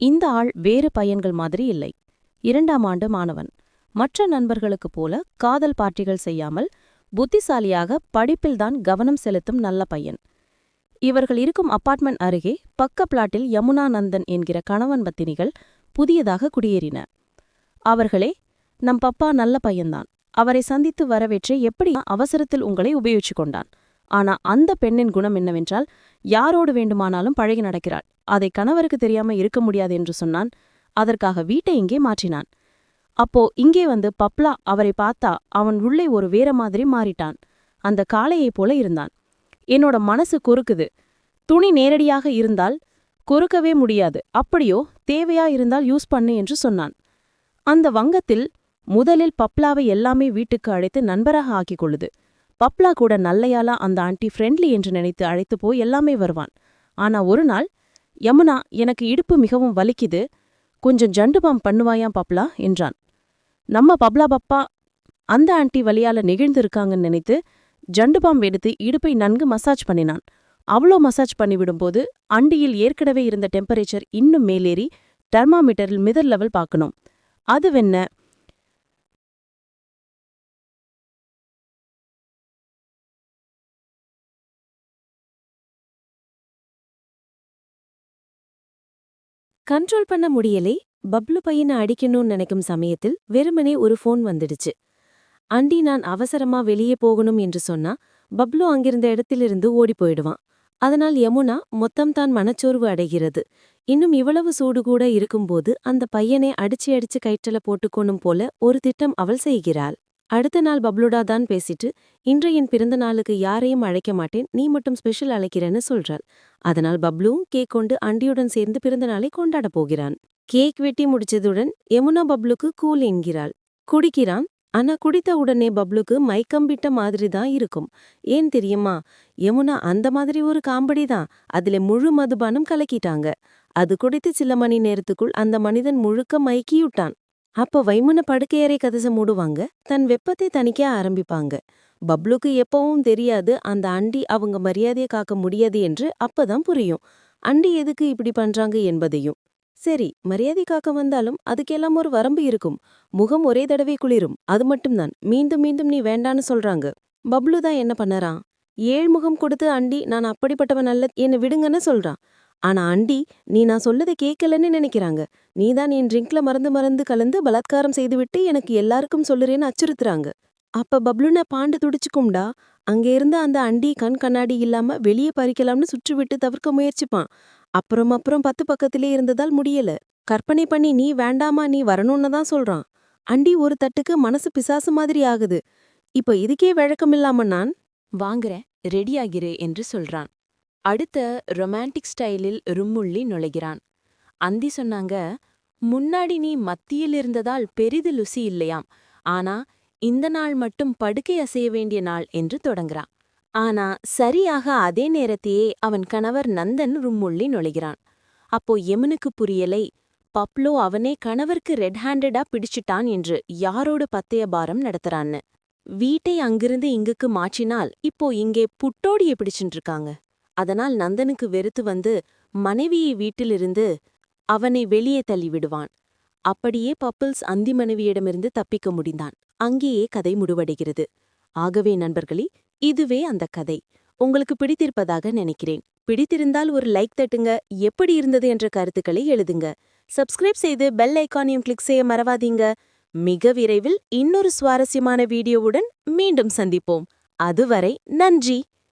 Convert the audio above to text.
இந்த ஆள் வேறு பையன்கள் மாதிரி இல்லை. இரண்டாம் ஆண்டு மாணவன். மற்ற நண்பர்களுக்குப் போல காதல் பார்ட்டிகள் செய்யாமல் புத்திசாலியாக படிப்பில்தான் கவனம் செலுத்தும் நல்ல பையன். இவர்கள் இருக்கும் அப்பார்ட்மெண்ட் அருகே பக்க பிளாட்டில் யமுனா நந்தன் என்கிற கணவன் பத்தினிகள் புதியதாக குடியேறின. அவர்களே நம் பப்பா நல்ல பையன்தான். அவரை சந்தித்து வரவேற்று எப்படி அவசரத்தில் உங்களை உபயோகிச்சு கொண்டான்? ஆனா அந்த பெண்ணின் குணம் என்னவென்றால் யாரோடு வேண்டுமானாலும் பழகி நடக்கிறாள். அதை கணவருக்கு தெரியாம இருக்க முடியாது என்று சொன்னான். அதற்காக வீட்டை இங்கே மாற்றினான். அப்போ இங்கே வந்து பப்ளா அவரை பார்த்தா அவன் உள்ளே ஒரு வேற மாதிரி மாறிட்டான். அந்த காளையைப் போல இருந்தான். என்னோட மனசு கொறுக்குது. துணி நேரடியாக இருந்தால் கொறுக்கவே முடியாது. அப்படியோ தேவையா இருந்தால் யூஸ் பண்ணு என்று சொன்னான். அந்த வங்கத்தில் முதலில் பப்ளாவை எல்லாமே வீட்டுக்கு அழைத்து நண்பராக ஆக்கிக் கொள்ளுது. பப்ளா கூட நல்லையாலா அந்த ஆண்டி ஃப்ரெண்ட்லி என்று நினைத்து அழைத்து போய் எல்லாமே வருவான். ஆனா ஒரு நாள் யமுனா எனக்கு இடுப்பு மிகவும் வலிக்குது. கொஞ்சம் ஜண்டுபாம் பண்ணுவாயாம் பப்ளா என்றான். நம்ம பப்ளா பப்பா அந்த ஆண்டி வலியால நெகிழ்ந்திருக்காங்கன்னு நினைத்து ஜண்டுபாம் எடுத்து இடுப்பை நன்கு மசாஜ் பண்ணினான். அவ்வளோ மசாஜ் பண்ணிவிடும்போது அண்டியில் ஏற்கனவே இருந்த டெம்பரேச்சர் இன்னும் மேலேறி டெர்மாமீட்டரில் மிதர் லெவல் பார்க்கணும். அதுவென்ன கண்ட்ரோல் பண்ண முடியலே. பப்ளு பையனை அடிக்கணும்னு நினைக்கும் சமயத்தில் வெறுமனே ஒரு ஃபோன் வந்துடுச்சு. அண்டி நான் அவசரமா வெளியே போகணும் என்று சொன்னா பப்ளு அங்கிருந்த இடத்திலிருந்து ஓடி போயிடுவான். அதனால் யமுனா மொத்தம் தான் மனச்சோர்வு அடைகிறது. இன்னும் இவ்வளவு சூடு கூட இருக்கும்போது அந்த பையனை அடிச்சு அடிச்சு கயிற்றல போட்டுக்கொள்ளும் போல ஒரு திட்டம் அவள் செய்கிறாள். அடுத்த நாள் பப்ளுடா தான் பேசிட்டு இன்று என் பிறந்த நாளுக்கு யாரையும் அழைக்க மாட்டேன் நீ மட்டும் ஸ்பெஷல் அழைக்கிறேன்னு சொல்றாள். அதனால் பப்ளுவும் கேக் கொண்டு அண்டியுடன் சேர்ந்து பிறந்த நாளை கொண்டாடப் போகிறான். கேக் வெட்டி முடிச்சதுடன் யமுனா பப்ளுக்கு கூல் என்கிறாள். குடிக்கிறான். ஆனா குடித்த உடனே பப்ளுக்கு மைக்கம்பிட்ட மாதிரி தான் இருக்கும். ஏன் தெரியுமா? யமுனா அந்த மாதிரி ஒரு காம்படி தான். அதுல முழு மதுபானம் கலக்கிட்டாங்க. அது குடித்து சில மணி நேரத்துக்குள் அந்த மனிதன் முழுக்க மயக்கியுட்டான் அப்ப வைமுன படுக்கையறை கதச மூடுவாங்க. தன் வெப்பத்தை தணிக்க ஆரம்பிப்பாங்க. பப்ளுக்கு எப்பவும் தெரியாது அந்த அண்டி அவங்க மரியாதையை காக்க முடியாது என்று அப்பதான் புரியும். அண்டி எதுக்கு இப்படி பண்றாங்க என்பதையும். சரி மரியாதை காக்க வந்தாலும் அதுக்கெல்லாம் ஒரு வரம்பு இருக்கும். முகம் ஒரே தடவை குளிரும். அது மட்டும்தான். மீண்டும் மீண்டும் நீ வேண்டான்னு சொல்றாங்க. பப்ளு தான் என்ன பண்ணறான்? ஏழ்முகம் கொடுத்து அண்டி நான் அப்படிப்பட்டவன் அல்ல. என்னை விடுங்கன்னு சொல்றான். ஆனா அண்டி நீ நான் சொல்லதை கேட்கலன்னு நினைக்கிறாங்க. நீதான் என் ட்ரிங்க்ல மறந்து மறந்து கலந்து பலாத்காரம் செய்துவிட்டு எனக்கு எல்லாருக்கும் சொல்லுறேன்னு அச்சுறுத்துறாங்க. அப்ப பப்ளுன பாண்டு துடிச்சுக்கும்டா. அங்கே இருந்த அந்த அண்டி கண் கண்ணாடி இல்லாம வெளியே பறிக்கலாம்னு சுற்றுவிட்டு தவிர்க்க முயற்சிப்பான். அப்புறம் அப்புறம் பத்து பக்கத்திலே இருந்ததால் முடியல. கற்பனை பண்ணி நீ வேண்டாமா நீ வரணும்னு தான் சொல்றான். அண்டி ஒரு தட்டுக்கு மனசு பிசாசு மாதிரி ஆகுது. இப்ப இதுக்கே வழக்கமில்லாம நான் வாங்குறேன் ரெடியாகிறே என்று சொல்றான். அடுத்த ரொமான்டிக் ஸ்டைலில் ரும்முள்ளி நுழைகிறான். அந்தி சொன்னாங்க முன்னாடி நீ மத்தியில் இருந்ததால் பெரிது லுசி இல்லையாம். ஆனா இந்த நாள் மட்டும் படுக்கை அசைய வேண்டிய நாள் என்று தொடங்குறான். ஆனா சரியாக அதே நேரத்தையே அவன் கணவர் நந்தன் ரும்முள்ளி நுழைகிறான். அப்போ எமனுக்கு புரியலை பப்லோ அவனே கணவருக்கு ரெட் ஹேண்டடா பிடிச்சிட்டான் என்று யாரோடு பத்தய பாரம் நடத்துறான்னு. வீட்டை அங்கிருந்து இங்குக்கு மாற்றினால் இப்போ இங்கே புட்டோடிய பிடிச்சுட்டு இருக்காங்க அதனால் நந்தனுக்கு வெறுத்து வந்து மனைவியை வீட்டிலிருந்து அவனை வெளியே தள்ளிவிடுவான். அப்படியே பப்பிள்ஸ் அந்தி மனைவியிடமிருந்து தப்பிக்க முடிந்தான். அங்கேயே கதை முடிவடைகிறது. ஆகவே நண்பர்களே இதுவே அந்த கதை. உங்களுக்கு பிடித்திருப்பதாக நினைக்கிறேன். பிடித்திருந்தால் ஒரு லைக் தட்டுங்க. எப்படி இருந்தது என்ற கருத்துக்களை எழுதுங்க. சப்ஸ்கிரைப் செய்து பெல் ஐக்கானையும் கிளிக் செய்ய மறவாதீங்க. மிக விரைவில் இன்னொரு சுவாரஸ்யமான வீடியோவுடன் மீண்டும் சந்திப்போம். அதுவரை நன்றி.